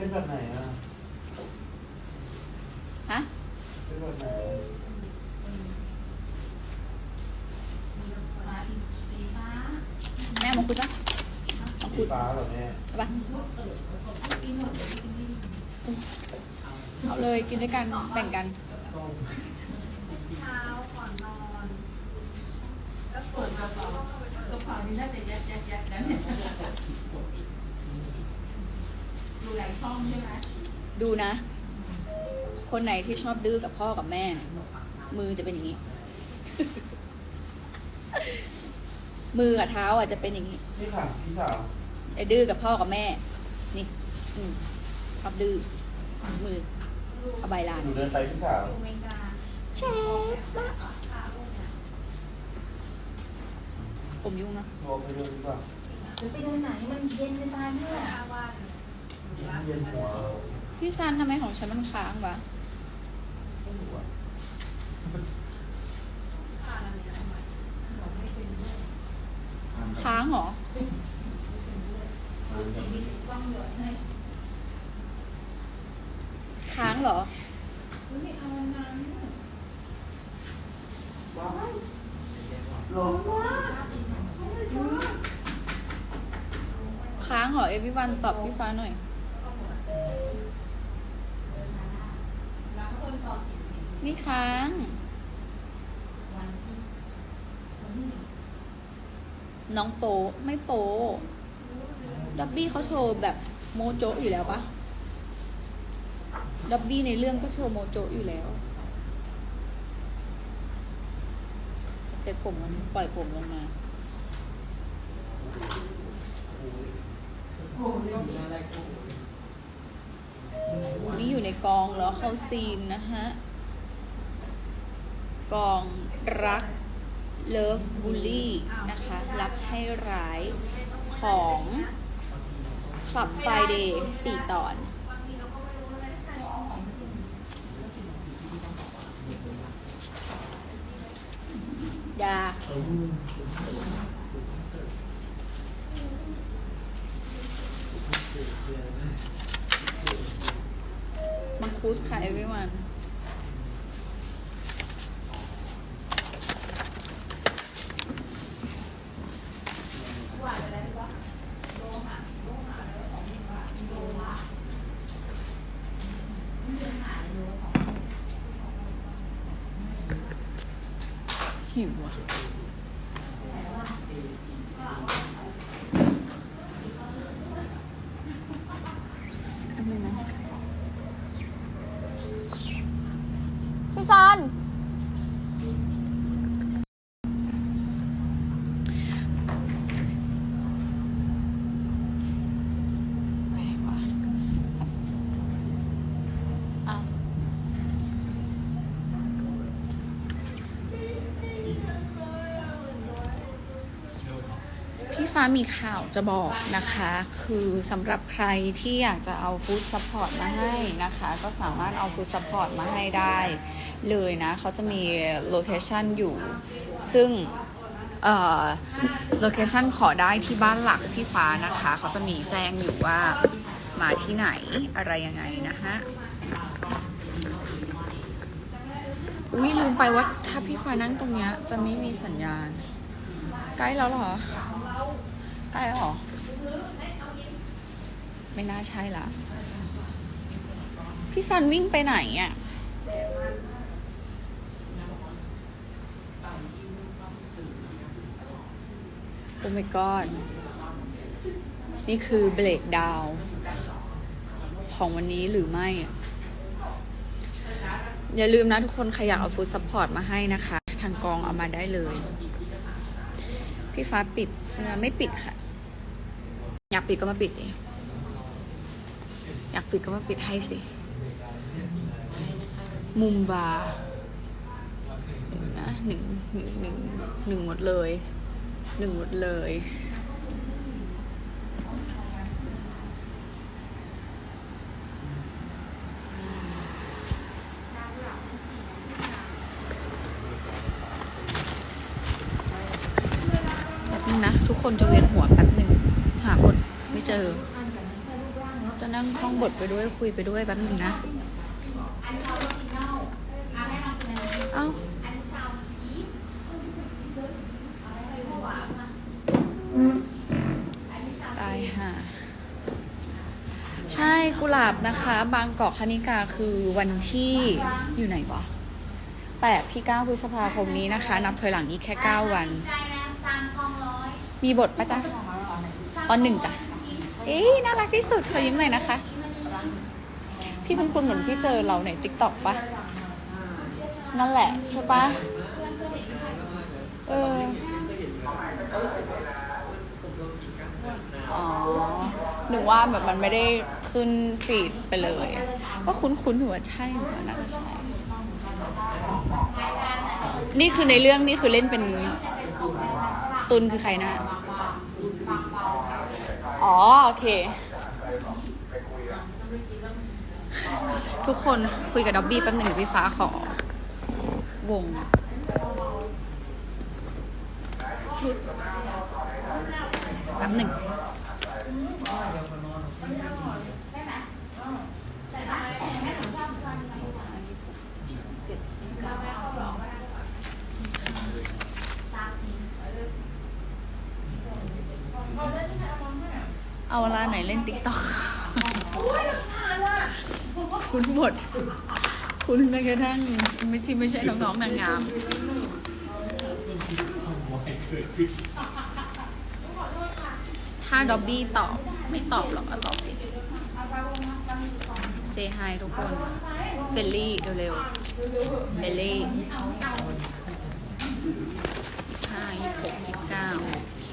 เป็นแบบไหนอะฮะเป็นแบบไหนแม่มาคุยปะมาคุสียฟ้าเหรอแม่เอาปะเอาเลยกินด้วยกันแบ่งกัน เช้าก่อนนอนแล้วเปิดกระเป๋ากระเป๋านี่น่าจะยัดยัดยัดแล้วเนี่ย ดูหลายช่องใช่ไหมดูนะ คนไหนที่ชอบดื้อกับพ่อกับแม่เนี่ยมือจะเป็นอย่างนี้ มือกับเท้าอะจะเป็นอย่างนี้ นี่ค่ะพี่สาวไอ้ดื้อกับพ่อกับแม่ นี่ อืมชอบดื้อมือเอาใบลานหนูเดินไปพี่สาวดูเมกาเชฟมากผมยุ่งนะรวมไปด้วยหรือเปล่า หรือไปเดินไหนมันเย็นจะตายเมื่อวันเย็นหัว พี่ซันทำไมของฉันมันค้างวะค้างเหรอค้างเหรอไม่เอานั้นลงค้างเหรอเอวิวันตอบพี่ฟ้าหน่อย ไม่ค้าง น้องโปไม่โปดับบี้เขาโชว์แบบโมโจอยู่แล้วปะดับบี้ในเรื่องก็โชว์โมโจอยู่แล้วเสร็จผมมันปล่อยผมลงมานี่อยู่ในกองแล้วเข้าซีนนะฮะ กองรักเลิฟบูลลี่นะคะ รับให้ร้ายของคลับไฟเดย์สี่ตอนยามังคุดค่ะ everyone หิวอะ อันนี้นะพี่ซัน ไปไหนวะอ้าวพี่ ฟ้ามีข่าวจะบอกนะคะ คือสำหรับใครที่อยากจะเอาฟู้ดซัพพอร์ตมาให้นะคะ ก็สามารถเอาฟู้ดซัพพอร์ตมาให้ได้เลยนะ เขาจะมีโลเคชันอยู่ ซึ่งเอ่อโลเคชันขอได้ที่บ้านหลักพี่ฟ้านะคะ เขาจะมีแจ้งอยู่ว่ามาที่ไหนอะไรยังไงนะฮะอุ้ยลืมไปว่าถ้าพี่ฟ้านั่งตรงเนี้ยจะไม่มีสัญญาณ ใกล้แล้วเหรอ ใกล้เหรอ ไม่น่าใช่ละ พี่ซันวิ่งไปไหนอะโอ้ my god นี่คือเบรกดาวของวันนี้หรือไม่ อย่าลืมนะทุกคนใครอยากเอาฟู้ดซัพพอร์ตมาให้นะคะ ทางกองเอามาได้เลย พี่ฟ้าปิดเสื้อไม่ปิดค่ะ อยากปิดก็มาปิดดิอยากปิดก็มาปิดให้สิ มุมบาร์เดี๋ยวนะหนึ่งหนึ่งหนึ่งหนึ่งหมดเลย หนึ่งหมดเลย แป๊บนึงนะ ทุกคนจะ เจอ จะนั่งท่องบทไปด้วยคุยไปด้วยแป๊บนึงนะอันนี้ออริจินอลอะให้ลองนอันนี้เอ้าอันนี้ซาตายห่าใช่กุหลาบนะคะ บางกอกคณิกาคือวันที่อยู่ไหนวะแปดที่9พฤษภาคมนี้นะคะ นับถอยหลังอีกแค่9วันใจนมีบทปะจ๊ะตอนหนึ่งจ้ะ อ๊น่ารักที่สุดขอยิ้มหน่อยนะคะ พี่คุณคุณเหมือนพี่เจอเราในติ๊กต็อกปะนั่นแหละใช่ปะเอออ๋อหนูว่าแบบมันไม่ได้ขึ้นฟีดไปเลย ว่าคุ้นๆหนูว่าใช่หนูว่าน่าจะใช่ นี่คือในเรื่องนี่คือเล่นเป็นตุนคือใครนะ อ๋อ โอเค ทุกคนคุยกับด็อบบี้แป๊บหนึ่งเดี๋ยวพี่ฟ้าขอ วง ชุดแป๊บหนึ่ง เอาเวลาไหนเล่นติ๊กต็อกคุณหมด คุณแม้กระทั่งไม่ที่ไม่ใช่น้องๆนางงามถ้าด็อบบี้ตอบ ไม่ตอบหรอกตอบสิเซฮายทุกคน เฟลลี่เร็วๆเฟลลี่ห้ายี่หกยี่เก้าโอเค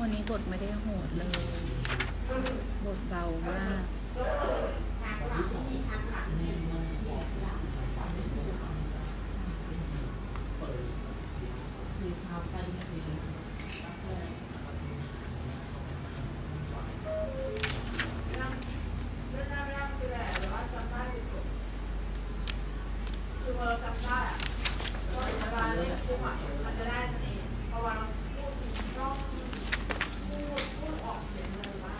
วันนี้บทไม่ได้โหดเลย บทเบามาก คือพอเราจำได้อะก็เวลาเล่นปุ๊บอะมันจะได้นั่นเองพอเวลาเราพูดถึงต้องพูดพูดออกเสียงเลยว่า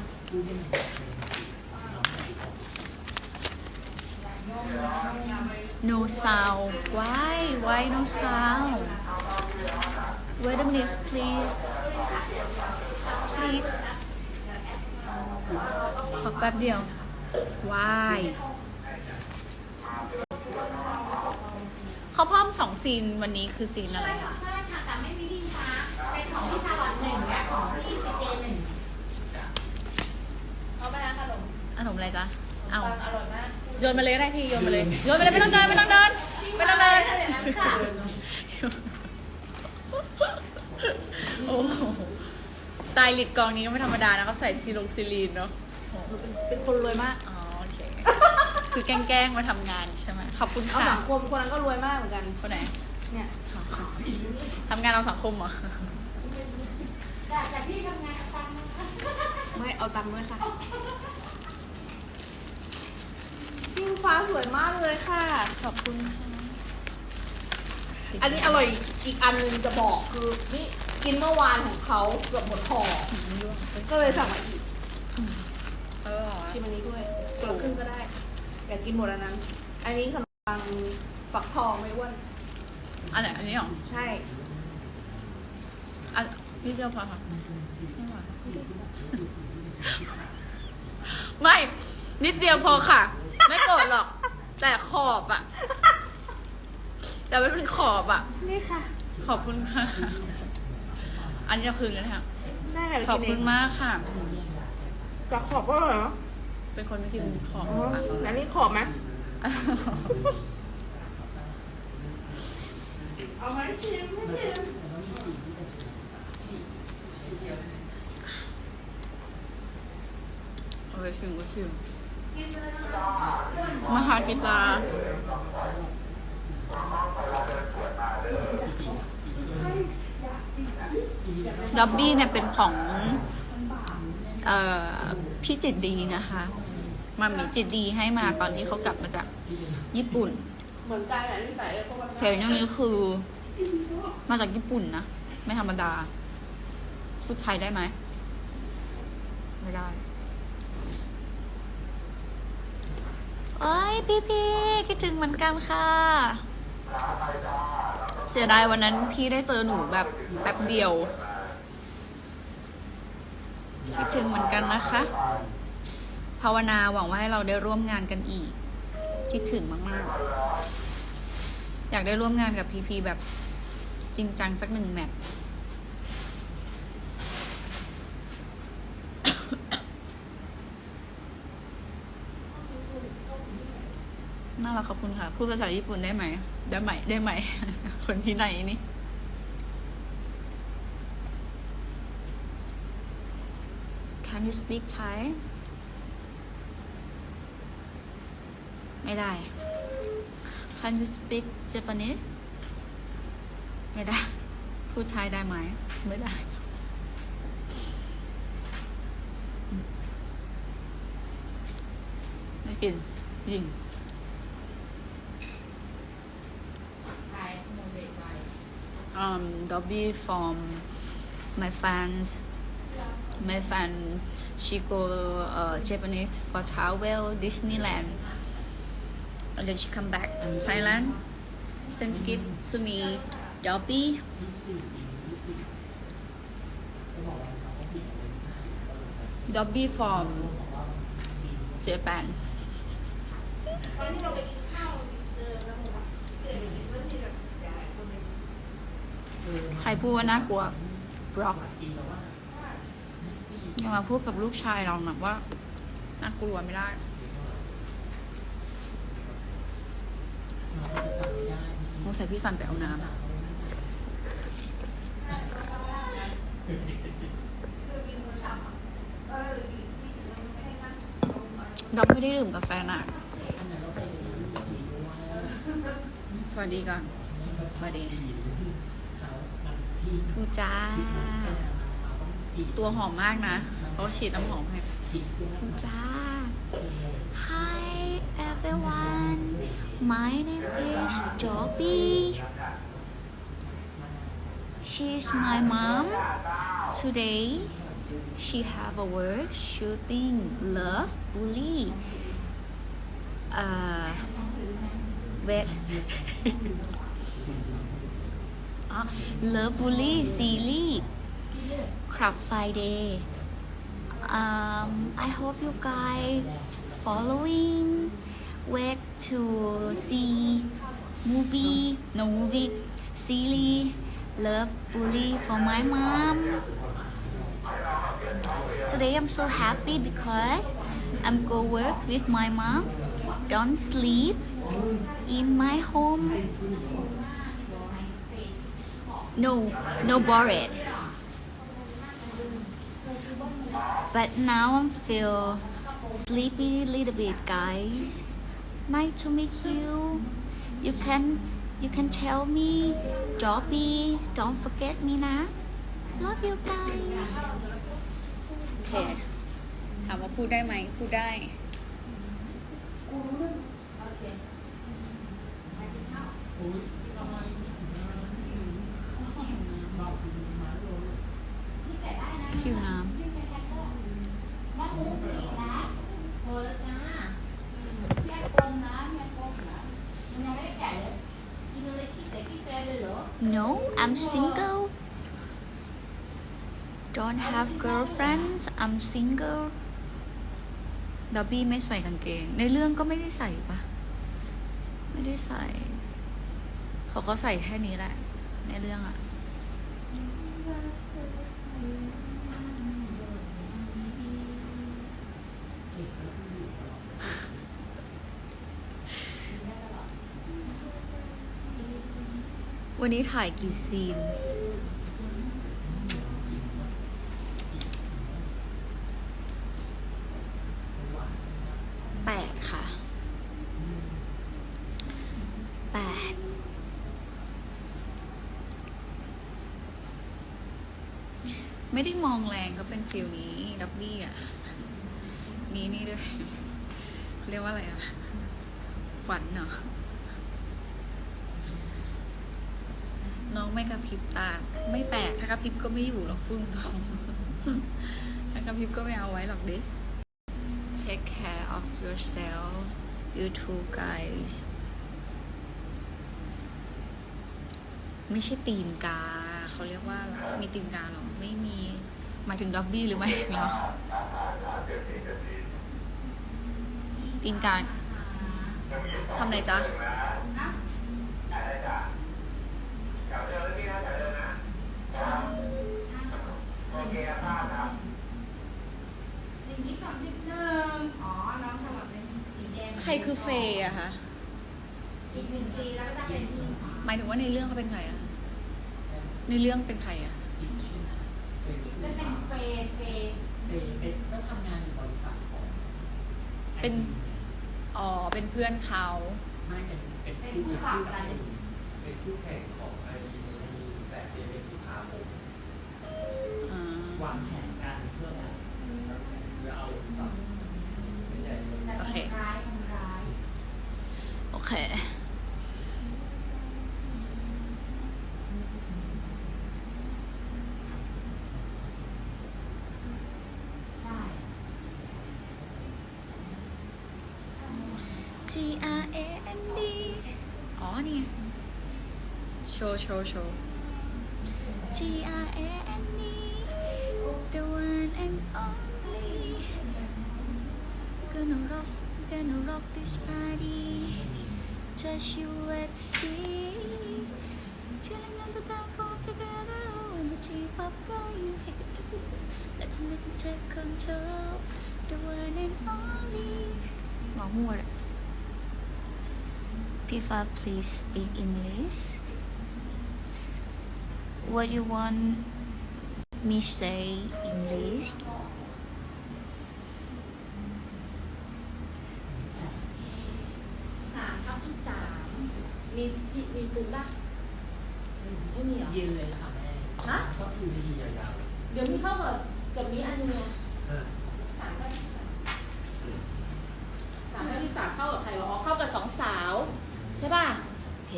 no sound why why no sound wait a minute please please ขอแป๊บเดียว why เขาเพิ่มสองซีนวันนี้คือซีนอะไรอะใช่ค่ะแต่ไม่มีที่ฟ้าเป็นของพี่ชาลอตหนึ่งและของพี่ซีเจหนึ่งเอาไปนะขนมขนมอะไรจ๊ะ เอาปังอร่อยมาก โยนมาเลยก็ได้พี่โยนมาเลย โยนมาเลยไม่ต้องเดินไม่ต้องเดินไม่ต้องเดินโอ้โหสไตลิสต์กองนี้ก็ไม่ธรรมดานะเขาใส่ซีลงซีลีนเนาะเป็นคนรวยมาก อ๋อโอเค คือแกล้งๆมาทำงานใช่ไหมขอบคุณเอาค่ะ สังคมคนนั้นก็รวยมากเหมือนกัน คนไหนเนี่ยทำงานเอาสังคมเหรอ แต่แต่พี่ทำงานกับตังค์นะคะไม่เอาตังค์ด้วยค่ะพี่ ฟ้าสวยมากเลยค่ะ ขอบคุณค่ะ อันนี้อร่อยอีกอันหนึงจะบอกคือนี่กินเมื่อวานของเขาเกือบหมดห่อก็เลยสั่งมาอีกเออเหรอชิมอันนี้ด้วยคนละครึ่งก็ได้ อยากกินหมดอันนั้น อันนี้ขนมปังฝักทองไม่อ้วนอันไหนอันนี้เหรอใช่อันนี่เดียวพอค่ะไม่หวานไม่นิดเดียวพอค่ะ ไม่โกรธหรอก แต่ขอบอะแต่ไม่เป็นขอบอะนี่ค่ะ ขอบคุณค่ะ อันนี้จะคืนกันค่ะ ได้ค่ะขอบคุณมากค่ะจากขอบก็เหรอ เป็นคนไม่กินขอบอ๋อค่ะแล้วนี่ขอบไหมเอาไหมชิมไม่ชิมเอาไปชิมก็ชิมกินเลยนะ มหากิตาดับบี้เนี่ยเป็นของออพี่จิตดีนะคะมามีจิตดีให้มาตอนที่เขากลับมาจากญี่ปุ่นเทลอย่างนี้คือ มาจากญี่ปุ่นนะ ไม่ธรรมดาพูดไทยได้ไหม ไม่ได้ โอ้ยพี่พี่คิดถึงเหมือนกันค่ะ เสียดายวันนั้นพี่ได้เจอหนูแบบแป๊บเดียว คิดถึงเหมือนกันนะคะ ภาวนาหวังว่าให้เราได้ร่วมงานกันอีก คิดถึงมากๆ อยากได้ร่วมงานกับพีพีแบบจริงจังสักหนึ่งแมตช์ น่ารักขอบคุณค่ะ พูดภาษาญี่ปุ่นได้ไหม ได้ไหม ได้ไหม คนที่ไหนนี่ Can you speak Thai ไม่ได้ Can you speak Japanese ไม่ได้ พูดไทยได้ไหม ไม่ได้อืมไม่กินยิง um, Dobby from my friends. My friend, she go uh, Japanese for travel Disneyland, and then she come back in Thailand. Send it to me, Dobby. Dobby from Japan. ใครพูดว่าน่ากลัวบล็อกอย่ามาพูดกับลูกชายเราหนะว่าน่ากลัวไม่ได้สงใสัยพี่สันไปเอาน้ำดอกไม่ได้ดื่มกาแฟหนักสวัสดีก่อนสวัสดี ทูจ้า ตัวหอมมากนะเขาฉีดน้ำหอมให้ทูจ้า Hi everyone my name is Dobby she's my mom today she have a work shooting love bully uh wait Love Bully Series Club Friday. Um I hope you guys following wait to see movie no movie series Love Bully for my mom. Today I'm so happy because I'm go work with my mom. Don't sleep in my home no no bored but now I'm feel sleepy little bit guys nice to meet you you can you can tell me Dobby don't forget me นะ love you guys โอเค ถามว่าพูดได้ไหม พูดได้ หิ I'm single don't have girlfriends I'm single ดับบี้ไม่ใส่กางเกง ในเรื่องก็ไม่ได้ใส่ปะไม่ได้ใส่ เขาก็ใส่แค่นี้แหละ ในเรื่องอะ วันนี้ถ่ายกี่ซีน แปดค่ะ แปด ไม่ได้มองแรงก็เป็นฟิลนี้ ดับบี้อะ นี่นี่ด้วยเขาเรียกว่าอะไรอะ ขวัญเนาะน้อง ไม่กระพริบตา ไม่แปลก ถ้ากระพริบก็ไม่อยู่หรอกพูดตรงถ้ากระพริบก็ไม่เอาไว้หรอกเด็ Take care of yourself you too guys ไม่ใช่ตีนกา เขาเรียกว่ามีตีนกาหรอ ไม่มี หมายถึงด็อบบี้หรือไม่ถึงเราตีนกาทำไรจ๊ะ สิ่งที่สามสิบหนึ่งอ๋อ น้องสลับเป็นสีแดง ใครคือเฟย์อะคะอีกหนึ่งสีแล้วก็จะเป็นพี่หมายถึงว่าในเรื่องเขาเป็นใครอะในเรื่องเป็นใครอะอีกชื่อนะเป็นอีกเป็นเป็นเฟย์เฟย์เป็นเป็นก็ทำงานอยู่บริษัทของเป็น อ๋อ เป็นเพื่อนเขา ไม่เป็นเป็นเป็นคู่ผู้แข่งปรับกัน เป็นคู่แข่งของไอ้นี่แต่เป็นเป็นลูกค้าผมอ่าวางแผนการเพื่อแบบเพื่อเอาแบบไม่ใช่แต่ทำร้ายทำร้ายโอเค ใช่ G R A N D อ๋อนี่ไงโชว์โชว์โชว์ G R A N D the one and only gonna rock gonna rock this party just you let's see chilling on the down for together when the chief of going let's make it take control the one and only หมอมัวเลย Pifa please speak English what you want me say English มีมีมีตุ้ล่ะไม่มีเหรอ เย็นเลยค่ะแม่ฮะ ก็คือดียาวเดี๋ยวมีเข้ากับกับมีอันนึงไงๆอ่าสามก็สามก็ยี่สามเข้ากับใครวะอ๋อเข้ากับสองสาว ใช่ป่ะ โอเค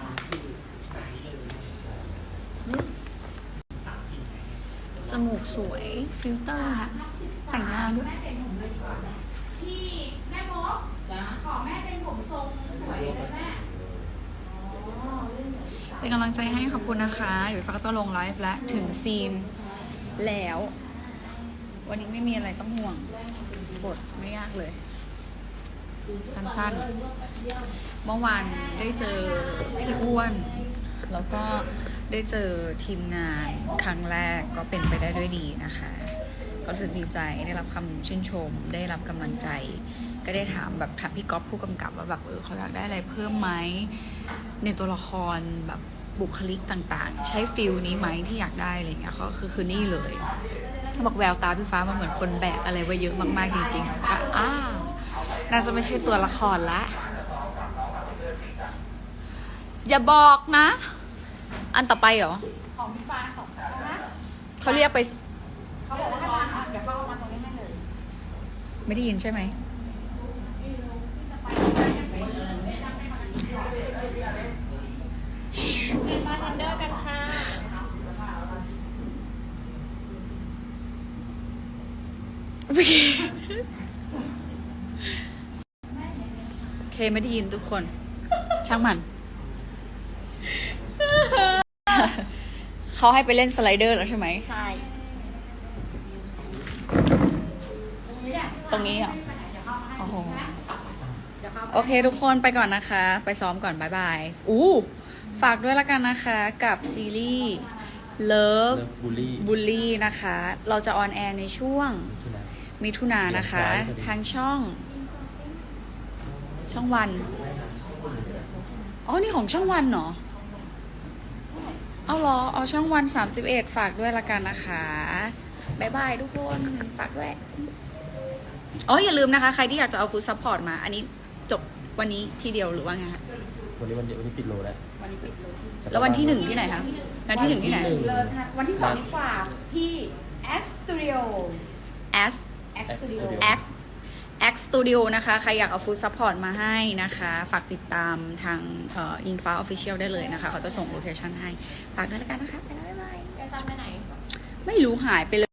น้องคือไหนเลยสามสี่ไหนจมูกสวย ฟิลเตอร์ค่ะ แต่งหน้าด้วย แม่เป็นผมเลยดีกว่าจ้ะพี่แม่มกจ้ะขอแม่เป็นผมทรงสวยเลยแม่ อ๋อเล่นเหมือนสามเป็นกำลังใจให้ขอบคุณนะคะเดี๋ยวฟ้าก็จะลงไลฟ์แล้วถึงซีนแล้ว วันนี้ไม่มีอะไรต้องห่วงบทไม่ยากเลย สั้นๆ เมื่อวานได้เจอพี่อ้วน แล้วก็ได้เจอทีมงานครั้งแรกก็เป็นไปได้ด้วยดีนะคะ ก็รู้สึกดีใจได้รับคำชื่นชม ได้รับกำลังใจ ก็ได้ถามแบบถามพี่ก๊อฟผู้กำกับว่าแบบเออเขาอยากได้อะไรเพิ่มไหมในตัวละครแบบบุคลิกต่างๆ ใช้ฟิลนี้ไหมที่อยากได้อะไรเงี้ยก็คือคือนี่เลยเขาบอกแววตาพี่ฟ้ามันเหมือนคนแบกอะไรไว้เยอะมากๆจริงๆก็อ้าวน่าจะไม่ใช่ตัวละครละอย่าบอกนะ อันต่อไปเหรอของพี่ฟ้าของเขานะเขาเรียกไปเขาบอกว่าให้มาเดี๋ยวเขาเอามาตรงนี้ให้เลย ไม่ได้ยินใช่ไหม เป็นบาร์เทนเดอร์กันค่ะ เคไม่ได้ยินทุกคน ช่างมัน เขาให้ไปเล่นสไลเดอร์แล้วใช่ไหม ใช่ ตรงนี้เหรอเดี๋ยวเขาเอามาให้โอ้โหเดี๋ยวเขาโอเค ทุกคนไปก่อนนะคะ ไปซ้อมก่อนบายบาย อู้ ฝากด้วยละกันนะคะ กับซีรีส์ Love บูลลี่ Bully นะคะ เราจะออนแอร์ในช่วง มิถุนายนนะคะเดือนกรกฎาคมทางช่อง ช่องวัน อ๋อ นี่ของช่องวันเหรอ เอาเหรอ เอาช่องวัน31ฝากด้วยละกันนะคะบายบายทุกคนฝากด้วย อ๋อ อย่าลืมนะคะ ใครที่อยากจะเอาฟู้ดซัพพอร์ตมา อันนี้จบวันนี้ทีเดียวหรือว่าไงคะ วันนี้วันเดียววันนี้ปิดโลแล้ว วันนี้ปิดเลยแล้ววันที่หนึ่งที่ไหนคะวันที่หนึ่งที่ไหน วันที่หนึ่งเลิศค่ะวันที่สองดีกว่าที่ X Studio S X X Studio Studio X X Studio นะคะ ใครอยากเอาฟู้ดซัพพอร์ตมาให้นะคะ ฝากติดตามทางเอ่อิงฟ้าออฟฟิเชียลได้เลยนะคะ เขาจะส่งโลเคชั่นให้ ฝากด้วยแล้วกันนะคะ ไปแล้วบ๊ายบายไปซ้ำไปไหน ไม่รู้หายไปเลย